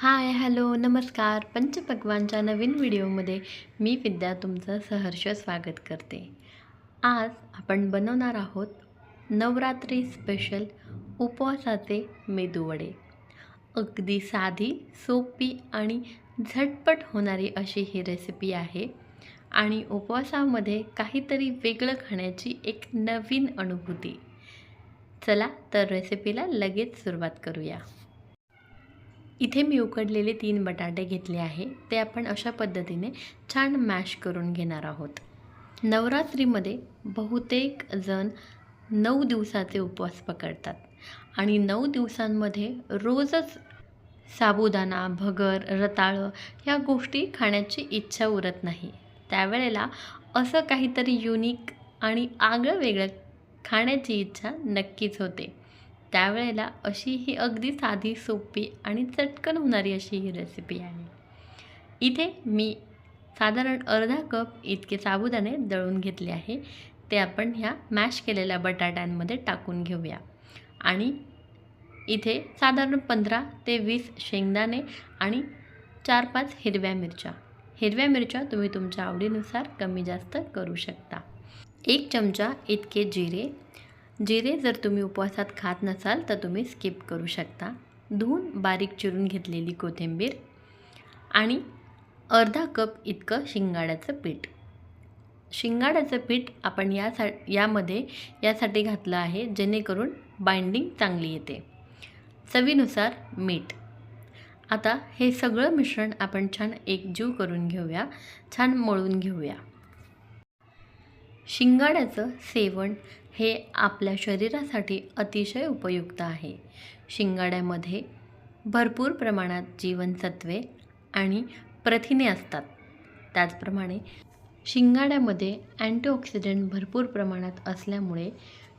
Hi hello नमस्कार. पंचपक्वानच्या नवीन व्हिडिओमध्ये मी विद्या तुमचं सहर्ष स्वागत करते. आज आपण बनवणार आहोत नवरात्री स्पेशल उपवासाचे मेदूवडे अगदी साधी सोपी आणि झटपट होणारी अशी ही रेसिपी आहे आणि उपवासामध्ये काहीतरी वेगळं खाण्याची एक नवीन अनुभूती. चला तर रेसिपीला लगेच सुरुवात करूया. इथे मी उकडलेले तीन बटाटे घेतले आहे. ते आपण अशा पद्धतीने छान मॅश करून घेणार आहोत. नवरात्रीमध्ये बहुतेक जण नऊ दिवसाचे उपवास पकडतात आणि नऊ दिवसांमध्ये रोजच साबुदाणा भगर रताळं ह्या गोष्टी खाण्याची इच्छा उरत नाही. त्यावेळेला असं काहीतरी युनिक आणि आगळं वेगळं खाण्याची इच्छा नक्कीच होते. त्यावेळेला अशी ही अगदी साधी सोपी आणि चटकन होणारी अशी ही रेसिपी आहे. इथे मी साधारण अर्धा कप इतके साबुदाणे दळून घेतले आहे. ते आपण ह्या मॅश केलेल्या बटाट्यांमध्ये टाकून घेऊया. आणि इथे साधारण पंधरा ते वीस शेंगदाणे आणि चार पाच हिरव्या मिरच्या. हिरव्या मिरच्या तुम्ही तुमच्या आवडीनुसार कमी जास्त करू शकता. एक चमचा इतके जिरे जिरे जर तुम्ही उपवासात खात नसाल तर तुम्ही स्किप करू शकता. धुवून बारीक चिरून घेतलेली कोथिंबीर आणि अर्धा कप इतकं शिंगाड्याचं पीठ. शिंगाड्याचं पीठ आपण यासा यामध्ये यासाठी घातलं आहे जेणेकरून बाइंडिंग चांगली येते. चवीनुसार मीठ. आता हे सगळं मिश्रण आपण छान एकजीव करून घेऊया छान मळून घेऊया. शिंगाड्याचं सेवण हे आपल्या शरीरासाठी अतिशय उपयुक्त आहे. शिंगाड्यामध्ये भरपूर प्रमाणात जीवनसत्वे आणि प्रथिने असतात. त्याचप्रमाणे शिंगाड्यामध्ये अँटीऑक्सिडंट भरपूर प्रमाणात असल्यामुळे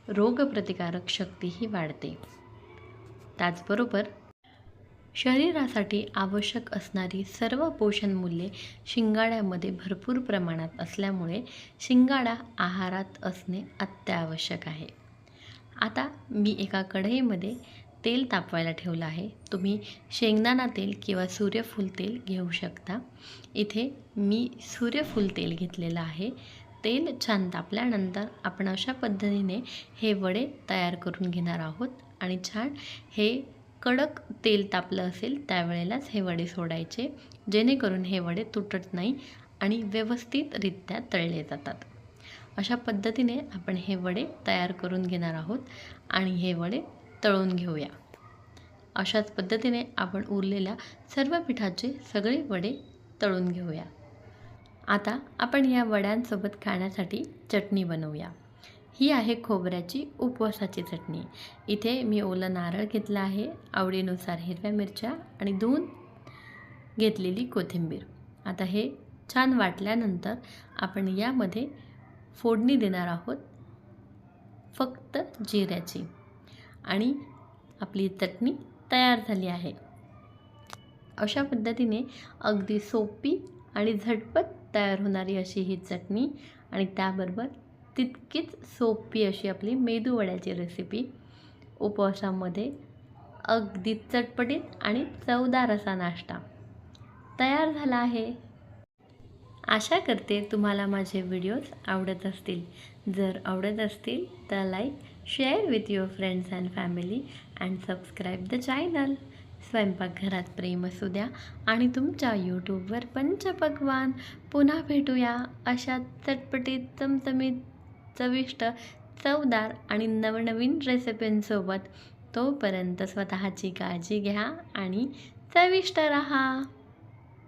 रोगप्रतिकारक शक्तीही वाढते. त्याचबरोबर शरीरासाठी आवश्यक असणारी सर्व पोषण मूल्ये शिंगाड्यामध्ये भरपूर प्रमाणात असल्यामुळे शिंगाडा आहारात असणे अत्यावश्यक आहे. आता मी एका कढईमध्ये तेल तापवायला ठेवलं आहे. तुम्ही शेंगदाणा तेल किंवा सूर्यफूल तेल घेऊ शकता. इथे मी सूर्यफूल तेल घेतलेलं आहे. तेल छान तापल्यानंतर आपण अशा पद्धतीने हे वडे तयार करून घेणार आहोत आणि छान हे कडक तेल तापलं असेल त्यावेळेलाच हे वडे सोडायचे. जेणेकरून हे वडे तुटत नाही आणि व्यवस्थितरित्या तळले जातात. अशा पद्धतीने आपण हे वडे तयार करून घेणार आहोत आणि हे वडे तळून घेऊया. अशाच पद्धतीने आपण उरलेल्या सर्व पिठाचे सगळे वडे तळून घेऊया. आता आपण या वड्यांसोबत खाण्यासाठी चटणी बनवूया. ही आहे खोबऱ्याची उपवासाची चटणी. इथे मी ओलं नारळ घेतलं आहे आवडीनुसार हिरव्या मिरच्या आणि दोन घेतलेली कोथिंबीर. आता हे छान वाटल्यानंतर आपण यामध्ये फोडणी देणार आहोत फक्त जिऱ्याची. आणि आपली चटणी तयार झाली आहे. अशा पद्धतीने अगदी सोपी आणि झटपट तयार होणारी अशी ही चटणी आणि त्याबरोबर तितकीच सोपी अशी आपली मेदूवड्याची रेसिपी उपवासामध्ये अगदी चटपटीत आणि चवदार असा नाश्ता तयार झाला आहे. आशा करते तुम्हाला माझे व्हिडिओज आवडत असतील. जर आवडत असतील तर like share with your friends and family and subscribe the channel स्वयंपाकघरात प्रेम असू द्या आणि तुमच्या यूट्यूबवर पंचपक्वान पुन्हा भेटूया अशा चटपटीत चमचमीत चविष्ट चवदार आणि नवनवीन रेसिपींसोबत तोपर्यंत स्वतःची काळजी घ्या आणि चविष्ट राहा.